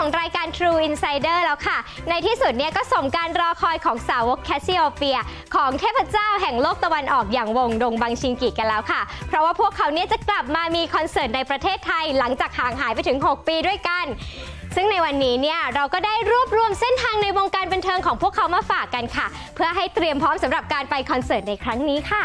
ของรายการ True Insider แล้วค่ะ ในที่สุดเนี่ยก็สมการรอคอยของสาวกแคสซิโอเปีย ของเทพเจ้าแห่งโลกตะวันออกอย่างวงดงบังชิงกิกันแล้วค่ะ เพราะว่าพวกเขาเนี่ยจะกลับมามีคอนเสิร์ตในประเทศไทยหลังจากห่างหายไปถึง 6 ปีด้วยกันซึ่งในวันนี้เนี่ยเราก็ได้รวบรวมเส้นทางในวงการบันเทิงของพวกเขามาฝากกันค่ะ เพื่อให้เตรียมพร้อมสำหรับการไปคอนเสิร์ตในครั้งนี้ค่ะ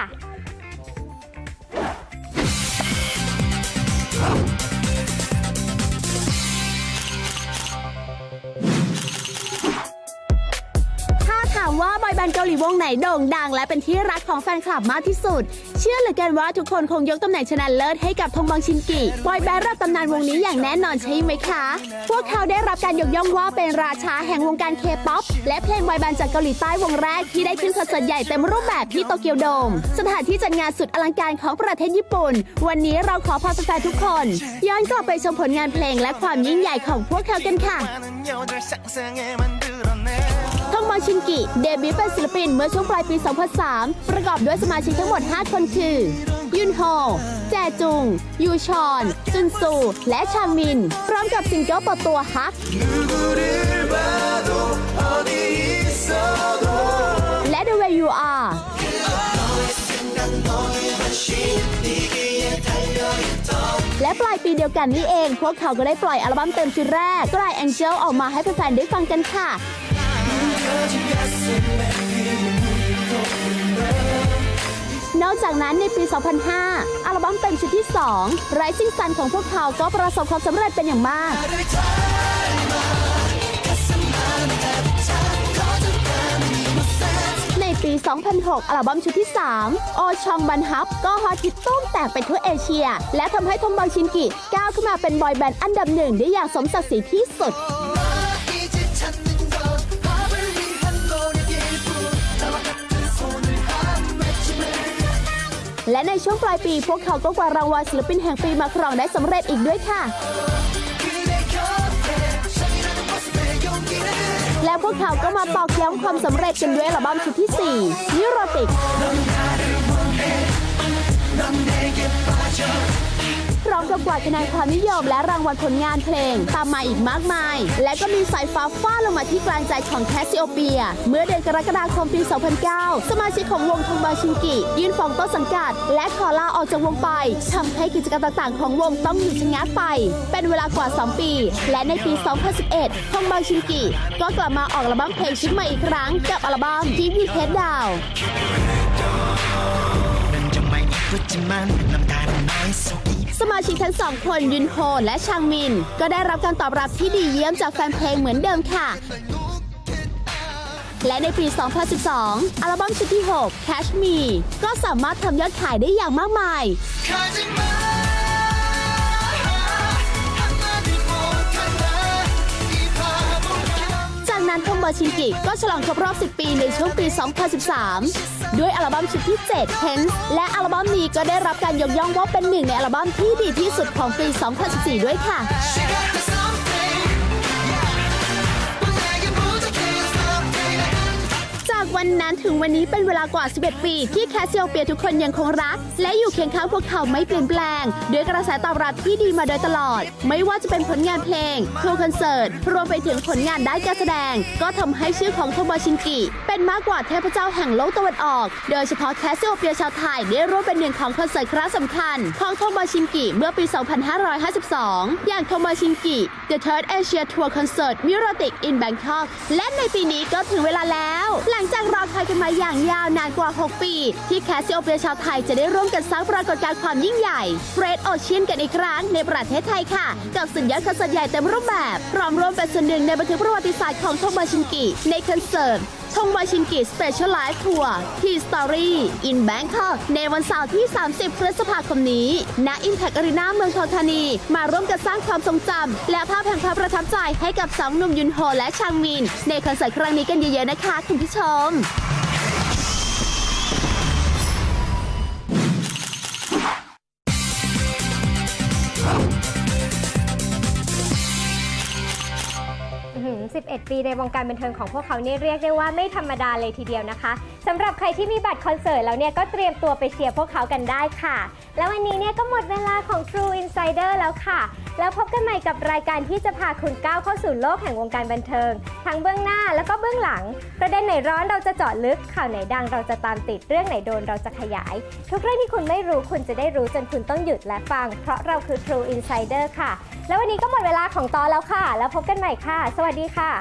ว่าบอยแบนด์เกาหลีวงไหนโด่งดัง และเป็นที่รักของแฟนคลับมากที่สุด เชื่อเหลือเกินว่าทุกคนคงยกตำแหน่งชนะเลิศให้กับทงบังชินกิบอยแบนด์ระดับตำนานวงนี้อย่างแน่นอนใช่ไหมคะ พวกเขาได้รับการยกย่องว่าเป็นราชาแห่งวงการเคป๊อปและเพลงบอยแบนด์จากเกาหลีใต้วงแรกที่ได้ขึ้นคอนเสิร์ตใหญ่เต็มรูปแบบที่โตเกียวโดม สถานที่จัดงานสุดอลังการของประเทศญี่ปุ่น วันนี้เราขอพาแฟนทุกคน ย้อนกลับไปชมผลงานเพลงและความยิ่งใหญ่ของพวกเขากันค่ะ มอชินกิเดบิวต์เป็นศิลปินเมื่อช่วงปลายปี 2003 ประกอบด้วยสมาชิกทั้งหมด 5 คนคือ ยุนโฮ แจจุง ยูชอน จุนซู และชามิน พร้อมกับซิงเกิลเปิดตัวฮักและ The Way You Are และปลายปีเดียวกันนี้เอง พวกเขาก็ได้ปล่อยอัลบั้มเต็มชุดแรก Cry Angel ออกมาให้แฟนๆได้ฟังกันค่ะ นอกจากนั้นในปี 2005 อัลบั้มเต็มชุดที่ 2 Rising Sun ของพวกเขาก็ประสบความสำเร็จเป็นอย่างมาก ในปี 2006 อัลบั้มชุดที่ 3 โอชองบันฮับ ก็ฮอตฮิตตุ้มแตกไปทั่วเอเชีย และทำให้ทอมบังชินกิก้าวขึ้นมาเป็นบอยแบนด์อันดับหนึ่งได้อย่างสมศักดิ์ศรีที่สุด และในช่วงปลายปี พวกเขาก็กว้ารางวัลศิลปินแห่งปีมาครองได้สำเร็จอีกด้วยค่ะและพวกเขาก็มาตอกย้ำความสำเร็จกันด้วยอัลบั้มชุดที่4นิโรติก มกับกวาดคะแนนความนิยมและรางวัลผลงานเพลง ตามมาอีกมากมาย และก็มีสายฟ้าฟาดลงมาที่กลางใจของแคสซิโอเปีย เมื่อเดือนกรกฎาคมปี 2009 สมาชิกของวงทงบาชิงกิ ยื่นฟ้องต้นสังกัด และขอลาออกจากวงไปทำให้กิจกรรมต่างๆ ของวงต้องหยุดชะงักไป เป็นเวลากว่า 2 ปี และในปี 2011ทงบาชิงกิ ก็กลับมาออกอัลบั้มเพลงชุดใหม่อีกครั้งกับอัลบั้ม Keep You Head Down สมาชิกทั้งสองคนยุนโฮและชางมิน ก็ได้รับการตอบรับที่ดีเยี่ยมจากแฟนเพลงเหมือนเดิมค่ะ และในปี 2012 อัลบั้มชุดที่ 6 Cash Me ก็สามารถทำยอดขายได้อย่างมากมายากนั้นทงบอชินกิก็ฉลองครบรอบ 10 ปีในช่วงปี 2013 ด้วยอัลบั้มชุดที่ 7 Hence และอัลบั้มนี้ก็ได้รับการยกย่องว่าเป็นหนึ่งในอัลบั้มที่ดีที่สุดของปี 2014 ด้วยค่ะ วันนั้นถึงวันนี้เป็นเวลากว่า 11 ปี ที่แคสเซิโอเปียทุกคนยังคงรัก และอยู่เคียงข้างพวกเขาไม่เปลี่ยนแปลง ด้วยกระแสตอบรับที่ดีมาโดยตลอด ไม่ว่าจะเป็นผลงานเพลงทัวร์คอนเสิร์ต รวมไปถึงผลงานด้านการแสดง ก็ทำให้ชื่อของโทบชินกิ เป็นมากกว่าเทพเจ้าแห่งโลกตะวันออก โดยเฉพาะแคสเซิโอเปียชาวไทยได้ร่วมเป็นหนึ่งของคอนเสิร์ตครั้งสำคัญ ของโทบชินกิเมื่อปี 2552 อย่างโทบชินกิ The Third Asia Tour Concert Neurotic in Bangkok และในปีนี้ก็ถึงเวลาแล้ว หลังจากรอคอยกันมาอย่างยาวนานกว่า 6 ปี ที่แคสซิโอเปียชาวไทยจะได้ร่วมกันสร้างปรากฏการณ์ความยิ่งใหญ่ Great Ocean กันอีกครั้งในประเทศไทยค่ะ กับสุดยอดคอนเสิร์ตใหญ่เต็มรูปแบบพร้อมร่วมเป็นส่วนหนึ่งในบันทึกประวัติศาสตร์ของโทงบาชินกิในคอนเสิร์ต ทงวาชินกิสเปเชียลไลฟ์ทัวร์ทีสตอรี่อินแบงคอกในวันเสาร์ที่ 30 พฤษภาคมนี้ณอินแพคอารีนาเมืองทองธานี มาร่วมกันสร้างความทรงจำและภาพแห่งความประทับใจให้กับสองหนุ่มยุนโฮและชางมิน ในคอนเสิร์ตครั้งนี้กันเยอะๆนะคะ คุณผู้ชม 11 ปีในวงการบันเทิงของพวกเขาเนี่ยเรียกได้ว่าไม่ธรรมดาเลยทีเดียวนะคะสำหรับใครที่มีบัตรคอนเสิร์ตแล้วเนี่ยก็เตรียมตัวไปเชียร์พวกเขากันได้ค่ะ แล้ววันนี้เนี่ยก็หมดเวลาของ True Insider แล้วค่ะ แล้วพบกันใหม่กับรายการที่จะพาคุณก้าวเข้าสู่โลกแห่งวงการบันเทิง ทั้งเบื้องหน้าแล้วก็เบื้องหลัง ประเด็นไหนร้อนเราจะเจาะลึก ข่าวไหนดังเราจะตามติด เรื่องไหนโดนเราจะขยาย ทุกเรื่องที่คุณไม่รู้คุณจะได้รู้จนคุณต้องหยุดและฟัง เพราะเราคือ True Insider ค่ะ แล้ววันนี้ก็หมดเวลาของตอนแล้วค่ะ แล้วพบกันใหม่ค่ะ สวัสดีค่ะ